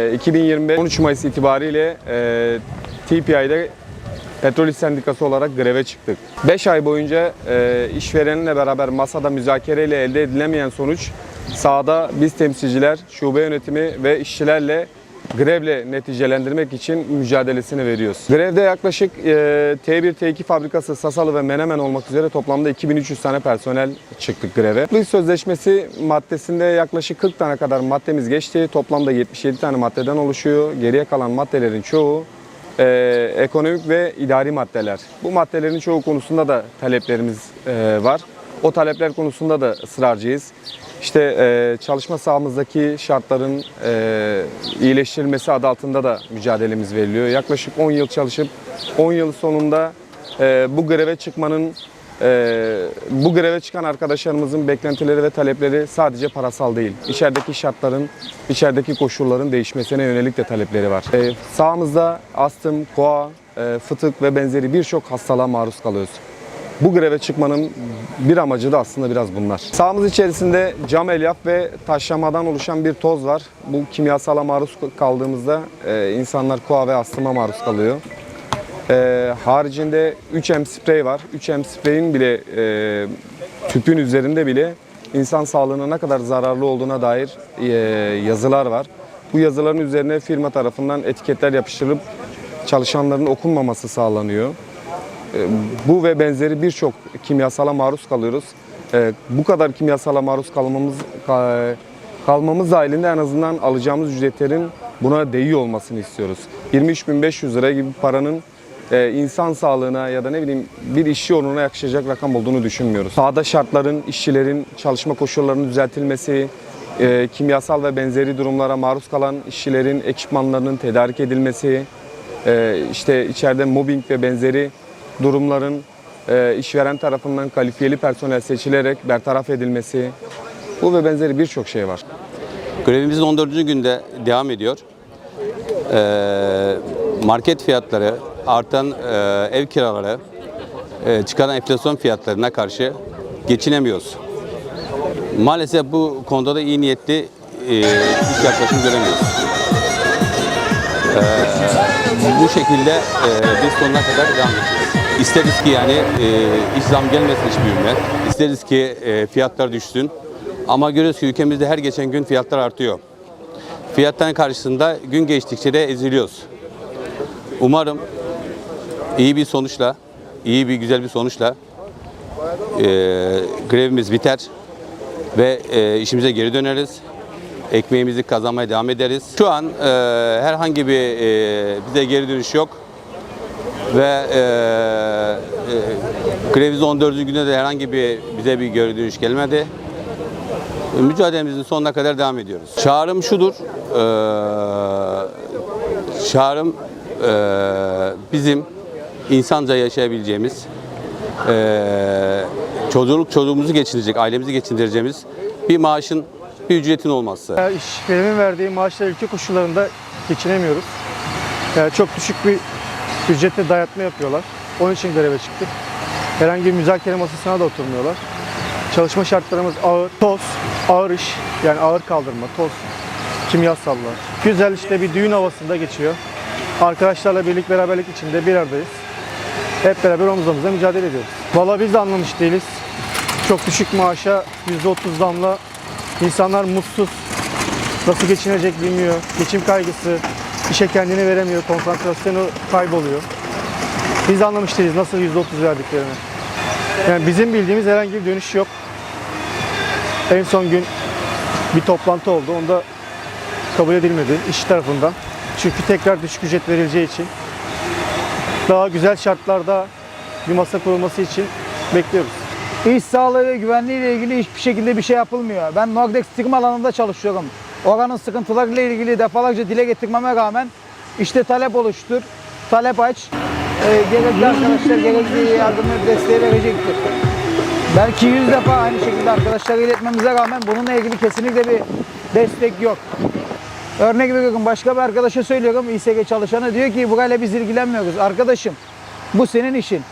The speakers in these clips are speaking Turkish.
E, 2025 13 Mayıs itibariyle e, TPI'de Petrol İş Sendikası olarak greve çıktık. 5 ay boyunca e, işverenle beraber masada müzakereyle elde edilemeyen sonuç sahada biz temsilciler, şube yönetimi ve işçilerle grevle neticelendirmek için mücadelesini veriyoruz. Grevde yaklaşık e, T1, T2 fabrikası Sasalı ve Menemen olmak üzere toplamda 2300 tane personel çıktık greve. Bu sözleşmesi maddesinde yaklaşık 40 tane kadar maddemiz geçti. Toplamda 77 tane maddeden oluşuyor. Geriye kalan maddelerin çoğu e, ekonomik ve idari maddeler. Bu maddelerin çoğu konusunda da taleplerimiz e, var. O talepler konusunda da ısrarcıyız. İşte e, çalışma sahamızdaki şartların e, iyileştirilmesi adı altında da mücadelemiz veriliyor. Yaklaşık 10 yıl çalışıp 10 yıl sonunda e, bu greve çıkmanın e, bu greve çıkan arkadaşlarımızın beklentileri ve talepleri sadece parasal değil. İçerideki şartların, içerideki koşulların değişmesine yönelik de talepleri var. E, sahamızda astım, koa, e, fıtık ve benzeri birçok hastalığa maruz kalıyoruz. Bu greve çıkmanın bir amacı da aslında biraz bunlar. Sahamız içerisinde cam elyaf ve taşlamadan oluşan bir toz var. Bu kimyasala maruz kaldığımızda e, insanlar koa ve astıma maruz kalıyor. E, haricinde 3M sprey var. 3M spreyin bile e, tüpün üzerinde bile insan sağlığına ne kadar zararlı olduğuna dair e, yazılar var. Bu yazıların üzerine firma tarafından etiketler yapıştırılıp çalışanların okunmaması sağlanıyor. E, Bu ve benzeri birçok kimyasala maruz kalıyoruz. E, Bu kadar kimyasala maruz kalmamız ka- kalmamız dahilinde en azından alacağımız ücretlerin buna değiyor olmasını istiyoruz. 23.500 lira gibi paranın e, insan sağlığına ya da ne bileyim bir işçi onuruna yakışacak rakam olduğunu düşünmüyoruz. Sahada şartların, işçilerin çalışma koşullarının düzeltilmesi, kimyasal ve benzeri durumlara maruz kalan işçilerin ekipmanlarının tedarik edilmesi, işte içeride mobbing ve benzeri durumların e, işveren tarafından kalifiyeli personel seçilerek bertaraf edilmesi, bu ve benzeri birçok şey var. Grevimizin 14. günde devam ediyor. Ee, market fiyatları, artan e, ev kiraları, e, çıkan enflasyon fiyatlarına karşı geçinemiyoruz. Maalesef bu konuda da iyi niyetli e, iş yaklaşım göremiyoruz. Ee, bu şekilde e, biz sonuna kadar devam edeceğiz. İsteriz ki yani e, iş gelmesin hiçbirine. İsteriz ki e, fiyatlar düşsün. Ama görüyoruz ki ülkemizde her geçen gün fiyatlar artıyor. Fiyatların karşısında gün geçtikçe de eziliyoruz. Umarım iyi bir sonuçla, iyi bir güzel bir sonuçla e, grevimiz biter ve e, işimize geri döneriz. Ekmeğimizi kazanmaya devam ederiz. Şu an e, herhangi bir e, bize geri dönüş yok ve e, e, grevimizin 14. günde de herhangi bir bize bir geri dönüş gelmedi. Mücadelemizin sonuna kadar devam ediyoruz. Çağrım şudur. eee çağrım eee, bizim insanca yaşayabileceğimiz, eee çocuk çocuğumuzu geçindirecek, ailemizi geçindireceğimiz bir maaşın, bir ücretin olması. Ya İşverenin verdiği maaşla ülke koşullarında geçinemiyoruz. Yani çok düşük bir ücretle dayatma yapıyorlar. Onun için greve çıktık. Herhangi bir müzakere masasına da oturmuyorlar. Çalışma şartlarımız ağır, toz, ağır iş, yani ağır kaldırma, toz, kimyasallar. Güzel işte bir düğün havasında geçiyor. Arkadaşlarla birlik beraberlik içinde bir aradayız. Hep beraber omuz omuza mücadele ediyoruz. Valla biz de anlamış değiliz. Çok düşük maaşa %30 zamla insanlar mutsuz. Nasıl geçinecek bilmiyor. Geçim kaygısı, işe kendini veremiyor, konsantrasyonu kayboluyor. Biz de anlamış değiliz nasıl %30 verdiklerini. Yani bizim bildiğimiz herhangi bir dönüş yok. En son gün bir toplantı oldu. Onda kabul edilmedi iş tarafından. Çünkü tekrar düşük ücret verileceği için daha güzel şartlarda bir masa kurulması için bekliyoruz. İş sağlığı ve güvenliği ile ilgili hiçbir şekilde bir şey yapılmıyor. Ben Nordex sıkım alanında çalışıyorum. Oranın sıkıntılarıyla ilgili defalarca dile getirmeme rağmen işte talep oluştur, talep aç. Ee, gerekli arkadaşlar gerekli yardımı desteği verecektir. Belki yüz defa aynı şekilde arkadaşlara iletmemize rağmen bununla ilgili kesinlikle bir destek yok. Örnek veriyorum başka bir arkadaşa söylüyorum İSG çalışanı diyor ki burayla biz ilgilenmiyoruz. Arkadaşım bu senin işin.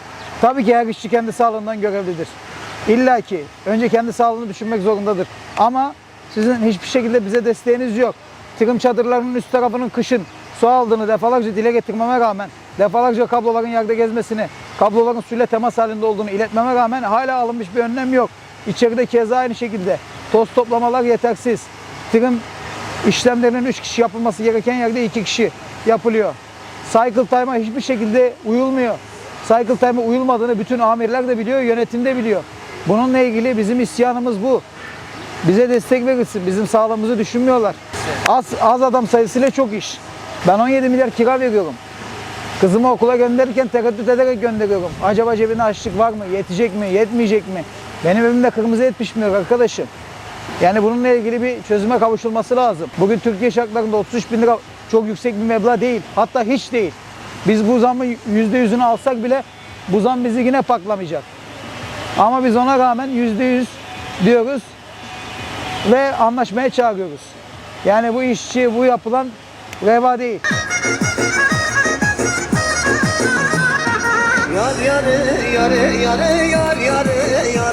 Tabii ki her işçi kendi sağlığından görevlidir. İlla ki önce kendi sağlığını düşünmek zorundadır. Ama sizin hiçbir şekilde bize desteğiniz yok. tırım çadırlarının üst tarafının kışın su aldığını defalarca dile getirmeme rağmen, defalarca kabloların yerde gezmesini, kabloların suyla temas halinde olduğunu iletmeme rağmen hala alınmış bir önlem yok. İçeride keza aynı şekilde toz toplamalar yetersiz. Tırım işlemlerinin 3 kişi yapılması gereken yerde 2 kişi yapılıyor. Cycle time'a hiçbir şekilde uyulmuyor. Cycle time'a uyulmadığını bütün amirler de biliyor, yönetim de biliyor. Bununla ilgili bizim isyanımız bu. Bize destek verilsin. Bizim sağlığımızı düşünmüyorlar. Az, az adam sayısıyla çok iş. Ben 17 milyar kira veriyorum. Kızımı okula gönderirken tereddüt ederek gönderiyorum. Acaba cebinde açlık var mı? Yetecek mi? Yetmeyecek mi? Benim evimde kırmızı et pişmiyor arkadaşım. Yani bununla ilgili bir çözüme kavuşulması lazım. Bugün Türkiye şartlarında 33 bin lira çok yüksek bir meblağ değil. Hatta hiç değil. Biz bu zammı %100'ünü alsak bile bu zam bizi yine paklamayacak. Ama biz ona rağmen %100 diyoruz ve anlaşmaya çağırıyoruz. Yani bu işçi, bu yapılan reva değil. Yar yarı yarı yar yarı yar